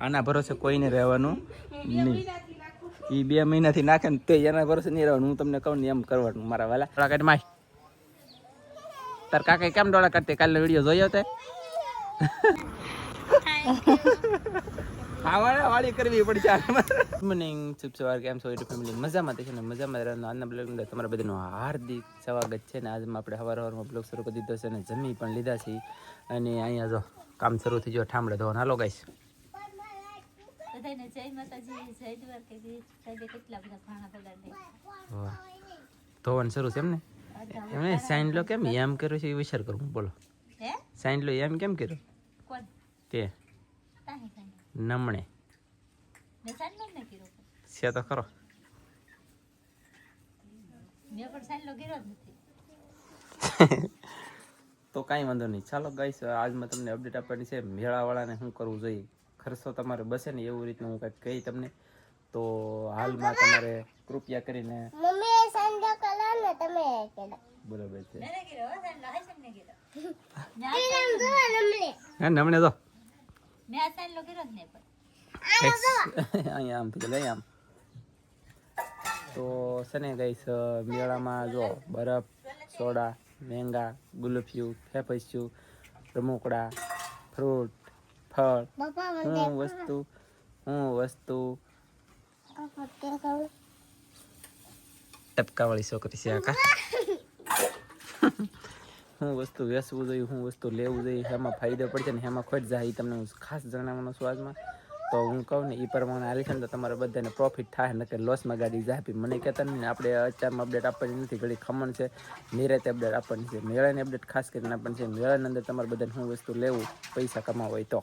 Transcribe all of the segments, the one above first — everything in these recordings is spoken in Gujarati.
આના ભરોસે કોઈને રહેવાનું નહીં. એ બે મહિનાથી નાખે ને તે એના ભરોસે નહીં રહેવાનું. હું તમને કહું ને એમ કરવાનું મારા વાલા. ડોળાકાટ માય તાર કાકા કેમ ડોળા કાઢતે કાલનો વીડિયો જોયો તે. હા વાળા કરવી પડશે મોર્નિંગ શુભ સવાર, કેમ છો યુટ્યુબ ફેમિલી? મજામાં છે ને? મજામાં રહેવાનું. આજના બ્લોગ અંદર તમારા હાર્દિક સ્વાગત છે ને. આજમાં આપણે સવાર હવારમાં બ્લોગ શરૂ કરી દીધો છે અને જમી પણ લીધા છે. અને અહીંયા જો કામ શરૂ થઈ ગયો, ઠામડે ધોવાના. હાલો ગાઈશ બધાને જય માતાજી જય દ્વારકાધીશ. સાહેબે કેટલા બધા ભાણા બગાડે ધોવાનું શરૂ છે એમ ને? એમને સાઈન લો કેમ? એમ કર્યો છે એ વિચાર કરું બોલો. સાઈન લો એમ કેમ કર્યો? કોણ? તે નમણે. છે તો ખરો. તો કાંઈ વાંધો નહીં. ચાલો ગાઈશ આજમાં તમને અપડેટ આપવાની છે. મેળાવાળાને શું કરવું જોઈએ? ખર્ચો તમારે બસે ને એવું રીતનું હું કંઈક કહી તમને. તો હાલમાં તમારે કૃપયા કરીને મમ્મી સંડે કલર ને તમે કેડા બરોબર છે. હો નમણે તો અહીંયા આમ થઈ લઈ આમ. તો છે ને ગાઈસ મેળામાં જો બરફ સોડા મેંગા ગુલફિયું ફેફસ્યું રમોકડા ફ્રૂટ પપ્પા હું વસ્તુ હું વસ્તુ. ટપકાવાળી છોકરી છે આકા હું વસ્તુ વેચવું જોઈએ હું વસ્તુ લેવું જોઈએ. એમાં ફાયદો પડશે ને એમાં ખોટ જાય તમને હું ખાસ જણાવવાનો છું આજમાં. તો હું કહું ને એ પ્રમાણે હાલી છે ને તો તમારે બધાને પ્રોફિટ થાય નકર લોસમાં ગાડી જાય આપી મને કહેતા ને આપણે અચારમાં અપડેટ આપવાની નથી ઘડી ખમણ છે નિરાતે અપડેટ આપવાની છે. મેળાની અપડેટ ખાસ કરીને આપણને છે. મેળાની અંદર તમારે બધાને હું વસ્તુ લેવું પૈસા કમાવા હોય તો.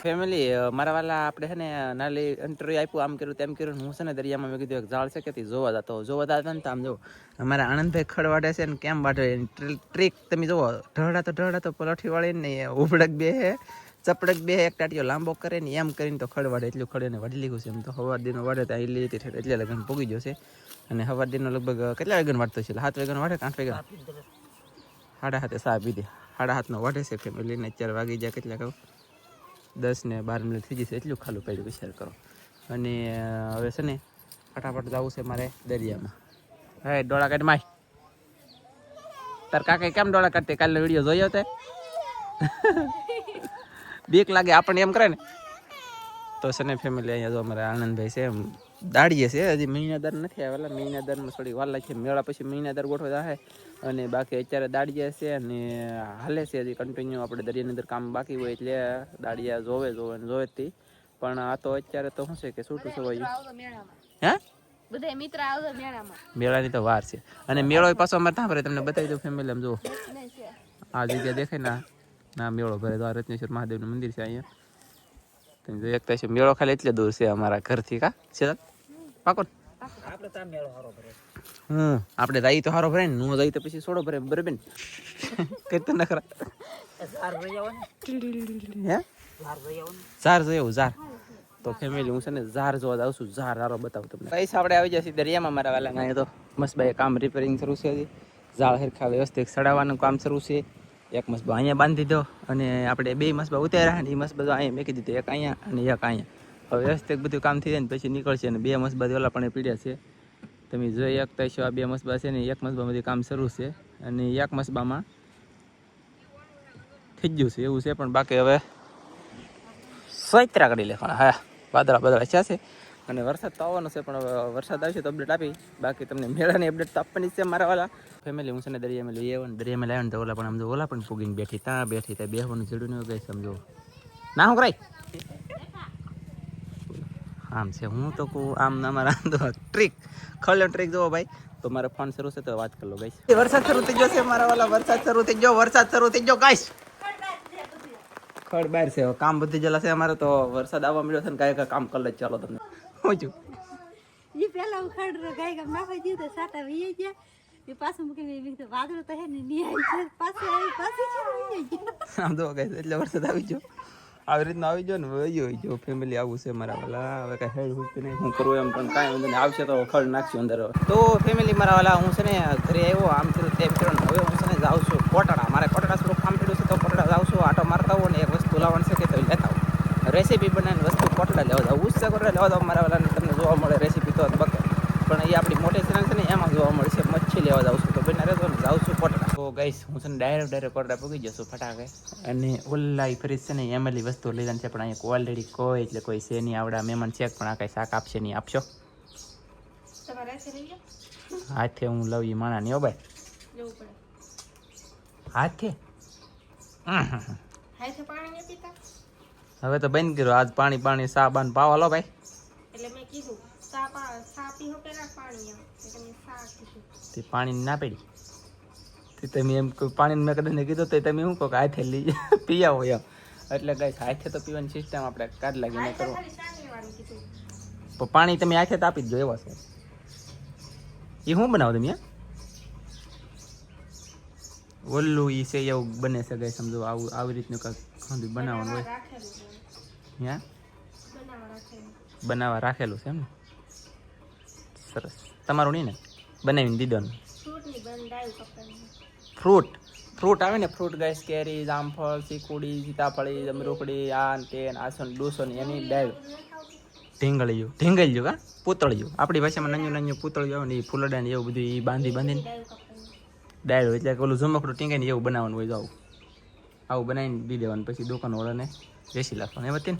ફેમિલી મારા વાલા આપણે છે ને નાલી ઇન્ટરવ્યુ આપ્યું આમ કર્યું તેમ કર્યું હું છે ને દરિયામાં મેં કીધું એક ઝાડ છે કે તે જોવા જતો જોવા જતા ને આમ જો અમારા આનંદભાઈ ખડવાડે છે ને કેમ વાટે ટ્રીક તમે જુઓ ઢળા તો ઢળા તો પલોઠી વાળી ને ઉભડક બે હે ચપડક બે હે, એક ટાટીઓ લાંબો કરે ને એમ કરીને તો ખડવાડે એટલું ખડે ને વાડી લીધું છે એમ તો. હવાર દિનો વાડે તો અહીં લીધી એટલે લગન પૂગી જશે અને હવાર દિનો લગભગ કેટલા વાગ્યાનો વાટતો છે? સાત વાગ્યાનો વાટે આઠ વાગ્યા સાડા હાથે સા પીધી સાડા હાથનો વાટે છે ફેમિલીને અત્યારે વાગી જાય કેટલા કહું દસ ને બાર મિનિટ થઈ જશે એટલું ખાલું પડ્યું વિચાર કરો. અને હવે છે ને ફટાફટ જવું છે મારે દરિયામાં. હે, ડોળા કાઢ માય. તાર કાકા કેમ ડોળા કાઢતે કાલનો વીડિયો જોયો તે? બીક લાગે, આપણને એમ કરે ને. તો છે ને ફેમિલી અહીંયા જો અમારા આનંદભાઈ છે એમ દાડીએ છે હજી મહિનાદાર નથી આવેલા મહિનાદારમાં થોડી વાર લાગશે. મેળા પછી મહિનાદાર ગોઠવા જાહે. અને બાકી અત્યારે દાડિયા છે અને હાલે છે હજી કન્ટિન્યુ આપણે દરિયાની અંદર કામ બાકી હોય એટલે દાડિયા જોવે જોવે ને જોવે જ પણ આ તો અત્યારે તો શું છે કે છૂટું હોય હે? બધા મિત્ર મેળામાં. મેળાની તો વાર છે. અને મેળો પાછો અમારે ત્યાં ભરે તમને બતાવી દઉં ફેમિલી આમ જુઓ. આ જગ્યા દેખાય ના ના મેળો ભરે તો આ રત્નેશ્વર મહાદેવનું મંદિર છે અહીંયા. તમે જોઈ શકતા છો મેળો ખાલી એટલે દૂર છે અમારા ઘરથી કા? છે પાકો ને? હમ, આપણે જાય તો સારો ભરે ને, નો જાય તો પછી સોડો ભરે બરાબર ને? કઈ તો નખરા. હે? ઝાર આવો, ઝાર. તો ફેમિલી હું છે ને ઝાર જોવા જાઉં છું, ઝાર હારો બતાવું તમને. પૈસા આપણે આવી જશે દરિયામાં મારા વાલા અહીંયા તો મસ્ત ભાઈ કામ રિપેરિંગ શરૂ છે હજી. ઝાડ હરખા વ્યવસ્થિત સડાવવાનું કામ શરૂ છે. એક મસ્બા અહીંયા બાંધી દીધો, અને આપણે બે મસ્બા ઉતાર્યા, ને એ મસ્બા અહીંયા મેકી દીધો, એક અહીંયા અને એક અહીંયા. હવે વ્યવસ્થિત બધું કામ થઈ જાય ને પછી નીકળશે અને બે મસ્બા ઓલા પણ પીડ્યા છે. તમે જોઈ શકતા છો, આ બે મસ્બા છે ને, એક મસ્બામાંથી કામ શરૂ છે અને એક મસ્બામાં થઈ ગયું છે, એવું છે પણ બાકી હવે સૈત્રા કરી લેવાના. હા બાદરા બાદરા છે છે અને વરસાદ તો આવવાનો છે, પણ વરસાદ આવશે તો અપડેટ આપી. બાકી તમને મેળાની અપડેટ તો આપવાની છે મારા વાલા. ફેમિલી હું છે ને દરિયામાં લઈ આવ્યો દરિયામાં લાવ્યો ને તો ઓલા પણ સમજો ઓલા પણ ફૂગીને બેઠી, ત્યાં બેઠી, ત્યાં બેહવાનું જેડું નહીં ગઈ સમજો ના, હું કરાય? આમ છે. હું તો કહું આમ અમારા ટ્રીક ખોલ્યો ટ્રીક જોવો ભાઈ. તો મારો ફોન શરૂ છે તો વાત કરી લો ગાઈસ વરસાદ શરૂ થઈ ગયો છે મારા વાલા વરસાદ શરૂ થઈ ગયો વરસાદ શરૂ થઈ ગયો ગાઈસ ખડ બહાર છે. કામ બધી જલા છે અમારે તો વરસાદ આવવા મળ્યો છે ને કાંઈ કામ કરી લે ચાલો તમને. હું છું. એ પેલા ઉખાડ ગાય ગામ ના દીધું તો સાટા વીએ ગયા. એ પાછું મૂકી મેં કીધું વાદળ તો હે ને ની છે. પાછું આવી પાછી છે આમ તો ગાઈસ એટલે વરસાદ આવી ગયો. આવી રીતના આવી ગયો ને વહી હોય જો ફેમિલી આવું છે મારા વાલા, હવે કાંઈ હેડ હોય નહીં. હું કરું એમ, પણ કાંઈ વાંધો નહીં. આવશે તો ખડ નાખશું અંદર તો ફેમિલી મારા વાલા, હું છે ને ઘરે આવ્યો, આમ કર્યું તેમ કર્યું હવે હું છે ને જાઉં છું કોટડા. મારે કોટડા થોડું કામ પડ્યું છે તો કોટડા જાઉં છું, આટો મારતા હોઉં ને એક વસ્તુ લાવવાનું છે કે તો લેતા આવું. રેસીપી બનાવીને વસ્તુ કોટડા લેવા જાઉં. ઉસ્સા કોટડા લેવા જાઉં મારા વાલાને, તમને જોવા મળે રેસીપી તો. પણ એ આપણી મોટી ચેનલ છે ને એમાં જોવા મળશે મચ્છી લેવા જાઉં છું. તો ભાઈ રહેતો ને જાઉં છું કોટડા તો ગઈશ હું છે ને ડાયરેક્ટ ડાયરેક્ટ કોટડા પૂગી જશું ફટાકે. અને ઓલા ફ્રીજ છે ને એમએલઈ વસ્તુ લઈ છે પણ અહીંયા ઓલરેડી કોઈ એટલે કોઈ છે નહીં આવડા મહેમાન છે પણ આ કાંઈ શાક આપશે નહીં આપશો? હાથે લઈ જાઓ હાથે હું લઉં એ માણા નહીં હો ભાઈ. હાથે? હાથે પાણી નથી હવે તો બંધ કર્યો આજ પાણી પાણી સાબાન બાન લો હાલો ભાઈ એટલે મેં કીધું સા પા સા પીવો પેલા પાણી એમ એટલે મેં સા કીધું તે પાણી ના પડી. તે તમે એમ કોઈ પાણી મેં કદાચ કીધું તો તમે શું કહો કે હાથે લઈ પી આવો એમ. એટલે કઈ હાથે તો પીવાની સિસ્ટમ આપણે કાઢ ખાલી સા લેવાનું કીધું પણ તમે હાથે તો આપી જ એવો છે. એ શું બનાવો તમે ઓલું ઈ છે એવું બને છે ગઈ સમજો આવું આવી રીતનું કંઈક ખાંડું બનાવવાનું હોય. રાખેલું. બનાવવા રાખેલું છે એમ ને? સરસ. તમારું નહીં ને? બનાવીને દીધોનું ડાયું કપડાની ફ્રૂટ. ફ્રૂટ આવે ને? ફ્રૂટ ગાઈસ કેરી જામફળ ચીકુડી સીતાફળી જમરૂકડી આ ને તે આસન આસો ને ડૂસો ને એની ડાળ. ઢીંગળિયું. ઢીંગળિયું કા? પૂતળિયું. આપણી ભાષામાં નાનું નાનું પૂતળિયું આવે ને એ ફૂલડા ને એવું બધું એ બાંધી બાંધીને. ડાળ એટલે કે ઓલું ઝુમકડું ટીંગાઈને એવું બનાવવાનું હોય તો આવું. આવું બનાવીને દી દેવાનું. પછી દુકાનવાળાને વેચી લાખવાનું એ હતી ને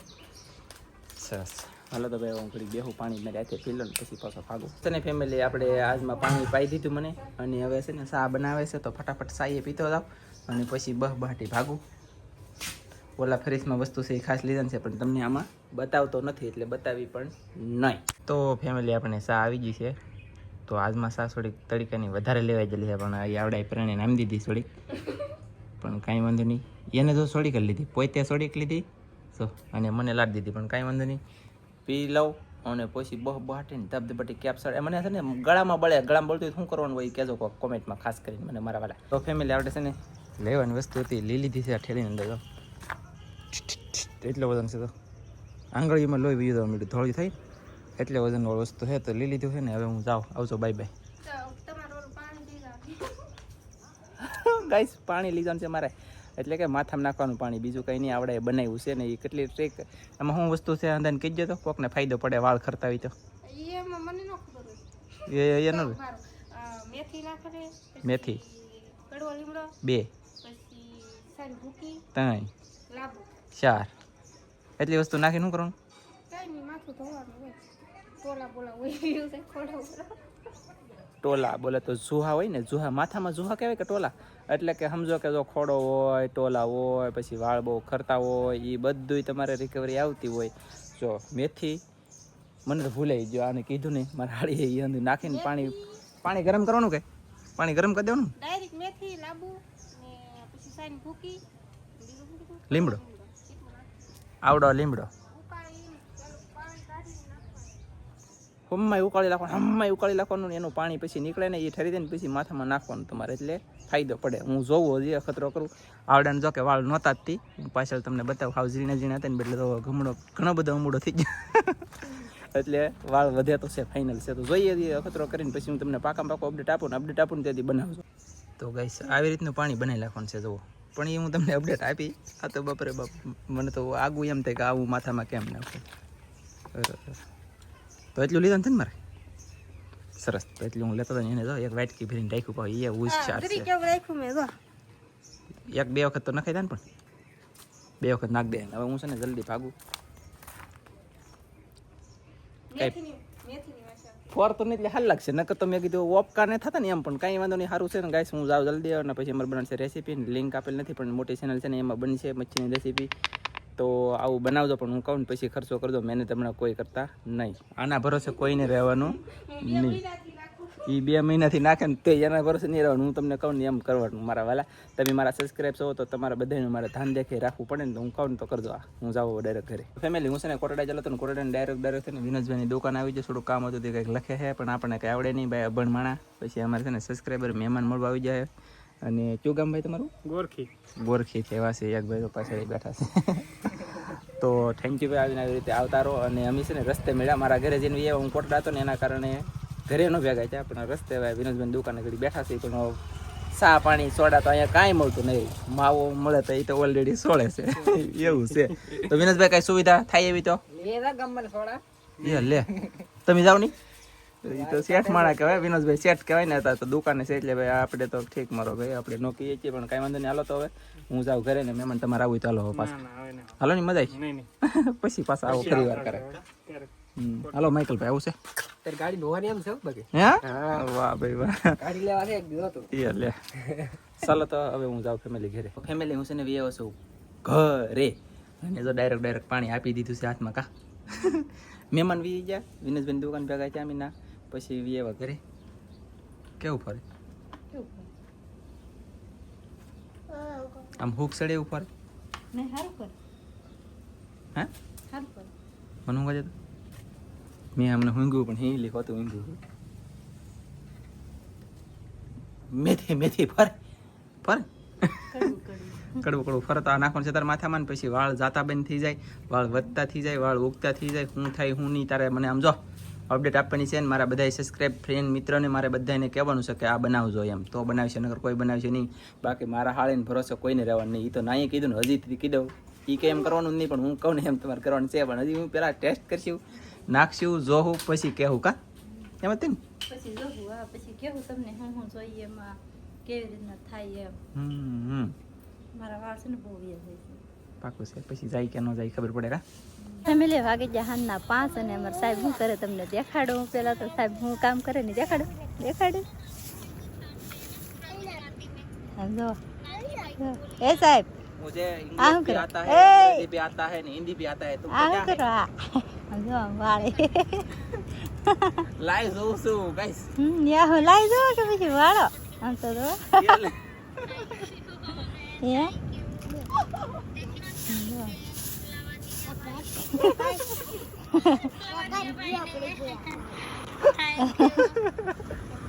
સરસ. હાલો તો ભાઈ હું ઘડી બેહું, પાણી મેં રાતે પી લો ને પછી પાછો ભાગું. તને ફેમિલી આપણે આજમાં પાણી પાઈ દીધું મને, અને હવે છે ને સા બનાવે છે, તો ફટાફટ સાઈએ પીતો જાવ અને પછી બહ બહાટી ભાગું. ઓલા ફ્રીજમાં વસ્તુ છે એ ખાસ લીધા છે, પણ તમને આમાં બતાવતો નથી, એટલે બતાવી પણ નહીં. તો ફેમિલી આપણે સા આવી ગઈ છે, તો આજમાં સા થોડીક તડીકાની વધારે લેવાઈ ગયેલી છે, પણ એ આવડાય પ્રેરણે નામ દીધી થોડીક. પણ કાંઈ વાંધો નહીં. એને તો સોડીક જ લીધી, પોતે સોડીક લીધી. સો અને મને લાડ દીધી, પણ કાંઈ વાંધો નહીં. પી લઉં અને પછી બહ બહાટીને ધબધબટી કેપ્સર એ મને છે ને ગળામાં બળે ગળામાં બળતું શું કરવાનું હોય કહેજો કોક કોમેન્ટમાં ખાસ કરીને મને મારા વાલા તો ફેમિલી આવડે છે ને લેવાની વસ્તુ હતી લીલી લીધી છે આ ઠેલીની અંદર એટલો વજન છે તો. આંગળીમાં લોહી વીજો મીઠું થોડી થઈ એટલે વજનવાળી વસ્તુ છે તો લઈ લીધું છે ને? હવે હું જાઉં આવજો બાય બાય ગાઈસ પાણી લીધું છે મારે. એટલે કે માથામાં નાખવાનું પાણી બીજું કંઈ નહીં આવડે એ બનાવ્યું છે ને એ કેટલી ટ્રીક એમાં શું વસ્તુ છે અંદર કહી તો કોકને ફાયદો પડે વાળ ખરતા હોય તો. મેથી બે. ત્રણ. ચાર. એટલી વસ્તુ નાખી શું કરવાનું? ટોલા બોલા તો જુહા હોય ને જુહા માથામાં જુહા કહેવાય કે ટોલા? એટલે કે સમજો કે જો ખોડો હોય ટોલા હોય પછી વાળ બહુ ખરતા હોય એ બધુંય તમારે રિકવરી આવતી હોય. જો મેથી મને તો ભૂલાઈ ગયો આને કીધું નહીં મારે હાળી એ અંદર નાખીને પાણી પાણી ગરમ કરવાનું કે? પાણી ગરમ કરી દેવાનું? ડાયરેક્ટ મેથી લાંબુ ને પછી ભૂકી? લીમડો આવડો લીમડો ઉકાળીને પેલું પાણી કાઢીને હમણાં ઉકાળી નાખવાનું હમણાં ઉકાળી નાખવાનું એનું પાણી પછી નીકળે ને એ ઠરી ને પછી માથામાં નાખવાનું તમારે, એટલે ફાયદો પડે. હું જોઉં હજી અખતરો કરું. આવડાને જો કે વાળ નહોતા જ પાછળ તમને બતાવું, હાવ ઝીણા ઝીણા હતા ને એટલે તો ગમડો ઘણો બધો અમૂડો થઈ ગયો. એટલે વાળ વધે તો છે ફાઇનલ છે. તો જોઈએ અખતરો કરીને પછી હું તમને પાકા પાકો અપડેટ આપું ને અપડેટ આપું ને ત્યાંથી બનાવજો. તો ગાઈસ આવી રીતનું પાણી બનાવી નાખવાનું છે, જુઓ. પણ એ હું તમને અપડેટ આપી. આ તો બપરે બાપ, મને તો આગું એમ થાય કે આવું માથામાં કેમ નાખું તો એટલું લીધું છે ને મારે? સરસ તો એટલું હું લેતો હતો એને જો એક વાટકી ભરીને રાખ્યું પાછું એ મેં જો. એક બે વખત તો નખાઈ દે ને પણ. બે વખત નાખ દે હવે હું છે ને જલ્દી ભાગું. ફોર તો એટલે હાલ લાગશે. નકર તો મેં કીધું ઓપકા ને થતા ને એમ પણ કાંઈ વાંધો નહીં સારું છે ને. ગાઈસ હું જાઉં જલ્દી અને પછી અમારે બનાવશે રેસીપી લિંક આપેલ નથી પણ મોટી ચેનલ છે ને એમાં બનશે મચ્છીની રેસીપી તો આવું બનાવજો, પણ હું કહું પછી ખર્ચો કરજો મેને તમને કોઈ કરતા નહીં. આના ભરોસે કોઈને રહેવાનું નહીં. એ બે મહિનાથી નાખે ને તો એના ભરોસે નહીં રહેવાનું. હું તમને કહું ને એમ કરવાનું મારા વાલા. તમે મારા સબસ્ક્રાઈબ છો તો તમારા બધાને મારે ધ્યાન દેખે, રાખવું પડે ને તો હું કહું ને તો કરજો આ. હું જાઉં ડાયરેક્ટ ઘરે. ફેમિલી હું છે ને કોટડા ચાલો તો કોટડાને ડાયરેક્ટ ડાયરેક્ટ થઈને વિનોદભાઈની દુકાન આવી જાય થોડું કામ હતું તે કંઈક લખે છે, પણ આપણને કંઈ આવડે નહીં, ભાઈ અભણ માણા. પછી અમારે છે ને સબસ્ક્રાઈબર મહેમાન મળવા આવી જાય અને કયું ગામ ભાઈ તમારું? ગોરખી. ગોરખી એવા છે. એક ભાઈ તો પાછળ બેઠા છે. તો થેન્ક યુ ભાઈ આવીને આવી રીતે આવતા રહો અને અમે છે ને રસ્તે મળ્યા મારા ઘરે જઈને એ હું કોટડા હતો ને એના કારણે ઘરે ન ભેગા થયા. પણ રસ્તે વિનોદભાઈ દુકાને ઘડી બેઠા છે. પણ ચા પાણી સોડા તો અહીંયા કાંઈ મળતું નહીં. માવો મળે તો એ તો ઓલરેડી સોળે છે. એવું છે. તો વિનોદભાઈ કઈ સુવિધા થાય એવી તો? એ લે. તમે જાઓ નહીં? એ તો શેઠ માણા કહેવાય વિનોદભાઈ શેઠ કહેવાય ને હતા તો દુકાને છે એટલે ભાઈ આપણે તો ઠીક મારો ભાઈ આપણે નો કહીએ છીએ પણ કાંઈ વાંધો નહીં. હાલો તો હવે હું જાઉં ઘરે ને મહેમાન તમારે આવું ચાલો તો હવે પાછું. હાલો ની મજા આવી? પછી પાછા આવો ફરી વાર કરે. હાલો માઇકલ ભાઈ આવું છે? ગાડી ધોવાની એમ છે બાકી હે? વાહ ભાઈ વાહ. ગાડી લેવા છે એક દિવસ હતું એ લે. ચાલો તો હવે હું જાઉં ફેમિલી ઘરે. ફેમિલી હું છે ને વિયો છું. ઘરે. અને જો ડાયરેક્ટ ડાયરેક્ટ પાણી આપી દીધું છે હાથમાં કા. મહેમાન વી ગયા વિનેશભાઈ દુકાન ભેગા છે ના પછી વિયેવા ઘરે કેવું ફરે? આમ હુક સડે ઉપર મનુ ને હારું કર હે? હારું કર મને ઊંઘવા જતો મેં હમણાં ઊંઘ્યું પણ હિંગલી હોતું ઊંઘ્યું. મેથી મેથી ફરે? ફરે? કડવું કડવું. ફરતા નાખવાનું છે તારા માથામાં ને પછી વાળ જાતા બંધ થઈ જાય વાળ વધતા થઈ જાય વાળ ઉગતા થઈ જાય. હું થાય હું નહીં તારે મને આમ જો. અપડેટ આપવાની છે ને મારા બધા સબસ્ક્રાઈબ ફ્રેન્ડ મિત્રોને મારે બધાને કહેવાનું છે કે આ બનાવજો એમ. તો બનાવશે નગર કોઈ બનાવશે નહીં. બાકી મારા હાળીને ભરોસો કોઈને રહેવાનું નહીં. એ તો નાઈએ કીધું ને હજી કીધું. દઉં એ કે એમ કરવાનું જ નહીં પણ હું કહું ને એમ તમારે કરવાનું છે. પણ હજી હું પહેલાં ટેસ્ટ કરશું. નાખશું જોવું પછી કહેવું કા? એમ હતું ને? પછી જોવું પછી કેવું તમને હું હું જોઈએ એમાં કેવી રીતના થાય એમ. હમ હમ. મારા વાળ છે ને બહુ પાકું છે. પછી જાય કે ન જાય ખબર પડે કા? ફેમિલી વાગી ગયા હાનના પાંચ અને અમારા સાહેબ શું કરે તમને દેખાડો પેલા તો સાહેબ હું કામ કરે ને દેખાડો દેખાડો આમ જો જો. એ સાહેબ मुझे हाँ, इंग्लिश भी करो। आता ए! है अंग्रेजी भी आता है हिंदी भी आता है तुमको આ क्या શું કરો આ આમ જો આમ વાળે है लाइव જોઉં છું ગાઈસ હમ યા હું લાવી દો કે પછી વાળો આમ તો જો હે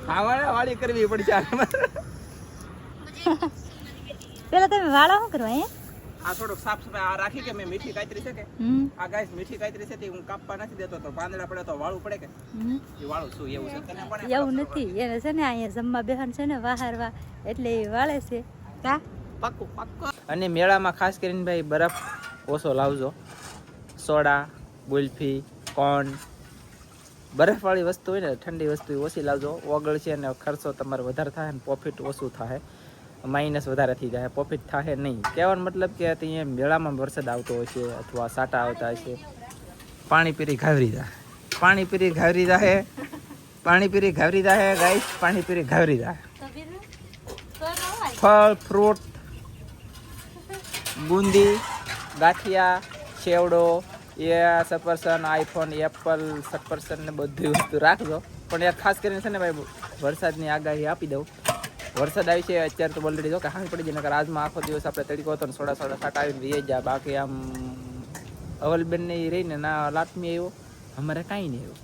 ખાવાના વાળી કરવી પડશે આમાં. પેલા તમે વાળો શું કરવા હે? આ થોડોક સાફ સફાઈ આ રાખી કે મેં મીઠી કાતરી છે કે? આ ગાઈસ મીઠી કાતરી છે તે હું કાપવા નથી દેતો તો પાંદડા પડે તો વાળું પડે કે? એ વાળું શું એવું છે? તને પણ એવું નથી એને છે ને અહીંયા જમવા બેહન છે ને વાહારવા એટલે એ વાળે છે. કા? પાક્કું પાક્કું. અને મેળામાં ખાસ કરીને ભાઈ બરફ ઓછો લાવજો. Soda kulfi corn. બરફવાળી વસ્તુ હોય ને, ઠંડી વસ્તુ ઓછી લાવજો. ઓગળશે અને ખર્ચો તમારે વધારે થાય ને પ્રોફિટ ઓછું થાય. માઇનસ વધારે થઈ જાય. પ્રોફિટ થાય નહીં. કહેવાનો મતલબ કે અહીંયા મેળામાં વરસાદ આવતો હોય છે અથવા સાટા આવતા હશે પાણી પીરી ઘાવરી જાય પાણી પીરી ઘાવરી જાય પાણી પીરી ઘાવરી જાય ગાઈસ પાણી પીરી ઘાવરી જાય હોય ફળ ફ્રૂટ બુંદી, ગાંઠિયા સેવડો એ સફરસન આઈફોન એપલ સફરસન ને બધી વસ્તુ રાખજો. પણ યાર ખાસ કરીને છે ને ભાઈ, વરસાદની આગાહી આપી દઉં. વરસાદ આવી છે, અત્યારે તો ઓલરેડી જો કે હાલ પડી જાય નકર આજમાં આખો દિવસ આપણે તડકો હતો ને સોડા સોડા સાટા આવીને રહી જાય બાકી આમ અવલબેન ને ઈ રહીને ના લાટમી આવ્યો, અમારે કાંઈ નહીં આવ્યું.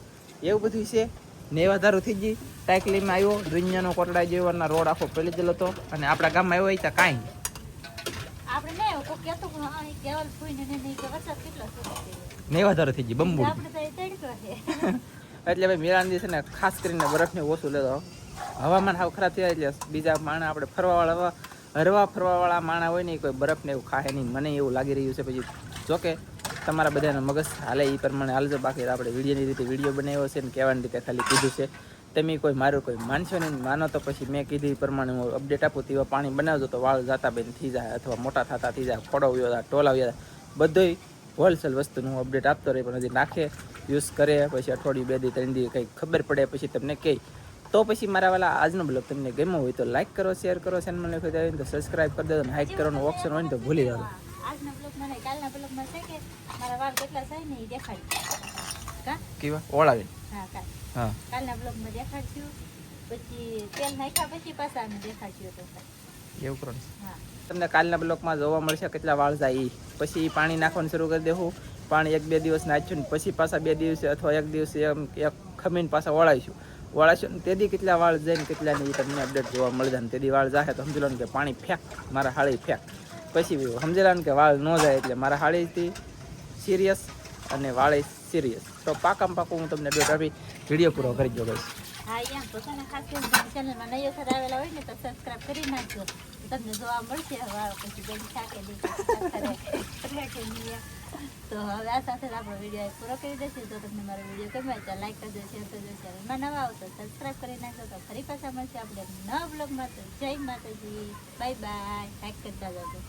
એવું બધું છે. નેવા ધારું થઈ ગઈ સાયકલિંગમાં આવ્યો, દુનિયાનો કોટડા જેવો રોડ આખો પેલી ગયેલો હતો. અને આપણા ગામમાં આવ્યો ત્યાં કાંઈ નહીં. આપણે ને કોઈ કહેતો કે હા એ કેવલ ફૂઈને ને નહીં કે વરસાદ કેટલો છે? થઈ ગઈ બંબુ આપણે તો તડકો છે. એટલે ભાઈ મેળાના દિવસે ને ખાસ કરીને બરફને ઓછું લેતો હવામાન હાવ ખરાબ થયા એટલે બીજા માણા આપણે ફરવાવાળા હરવા ફરવાવાળા માણા હોય ને કોઈ કોઈ બરફને એવું ખાય નહીં. મને એવું લાગી રહ્યું છે પછી જોકે તમારા બધાના મગજ હાલે એ પ્રમાણે હાલજો. બાકી આપણે વિડીયોની રીતે વીડિયો બનાવ્યો છે ને કહેવાની રીતે ખાલી કીધું છે. તમે કોઈ મારું કોઈ માનશો નહીં માનો તો પછી મેં કીધી પ્રમાણે હું અપડેટ આપું તેવા પાણી બનાવજો તો વાળ જાતા બેન થઈ જાય અથવા મોટા થતા થઈ જાય ફોડો આવ્યો હતા ટોલ આવ્યા હતા બધુંય હોલસેલ વસ્તુનું હું અપડેટ આપતો રહી પણ હજી નાખે યુઝ કરે પછી અઠવાડિયું બે દી ત્રણ દી કંઈ ખબર પડે પછી તમને કહે. તો પછી મારા વાલા આજનો બ્લોગ તમને ગમ્યો હોય તો લાઈક કરો શેર કરો ચેનલ ને જાય તો સબસ્ક્રાઇબ કરી દેજો હાઇક કરવાનું ઓપ્શન હોય ને તો ભૂલી જાઓ. આજના બ્લોગમાં કાલના બ્લોગમાં છે કે મારા વાળ કેટલા થાય ને એ દેખાડી કા? કેવા? ઓળાવીને હા હા. કાલના બ્લોગમાં દેખાડશું. પછી તેલ નાખ્યા પછી પાછા અમે દેખાડશું તો એવું કરો હા. તમને કાલના બ્લોકમાં જોવા મળશે કેટલા વાળ જાય. પછી પાણી નાખવાનું શરૂ કરી દેવું પાણી એક બે દિવસ નાખ્યું ને પછી પાછા બે દિવસે અથવા એક દિવસે એમ એક ખમીને પાછા વળાવીશું વળાશું ને તેથી કેટલા વાળ જાય ને કેટલા નહીં તમને અપડેટ જોવા મળી જાય ને તેથી વાળ જાય તો સમજી લો કે પાણી ફેંક મારા હાળી ફેંક. પછી સમજી લો ને કે વાળ ન જાય એટલે મારા હાળીથી સિરિયસ અને વાળે સિરિયસ તો પાકામાં પાકું હું તમને અપડેટ આપી વીડિયો પૂરો કરી દો ગઈશ હા એમ તો છે ને ખાસ ચેનલમાં નવી વખત આવેલા હોય ને તો સબસ્ક્રાઇબ કરી નાખજો. તમને જોવા મળશે હવે પછી બેન તો હવે આ સાથે આપણો વીડિયો પૂરો કરી દઈશું. તો તમને મારો વીડિયો ગમે તો લાઈક કરજો શેર કરજો ચેનલમાં નવા આવશે સબસ્ક્રાઈબ કરી નાખજો. તો ફરી પાછા મળશે આપણે નવા બ્લોગમાં તો જય માતાજી. બાય બાય લાઈક કરતા જજો.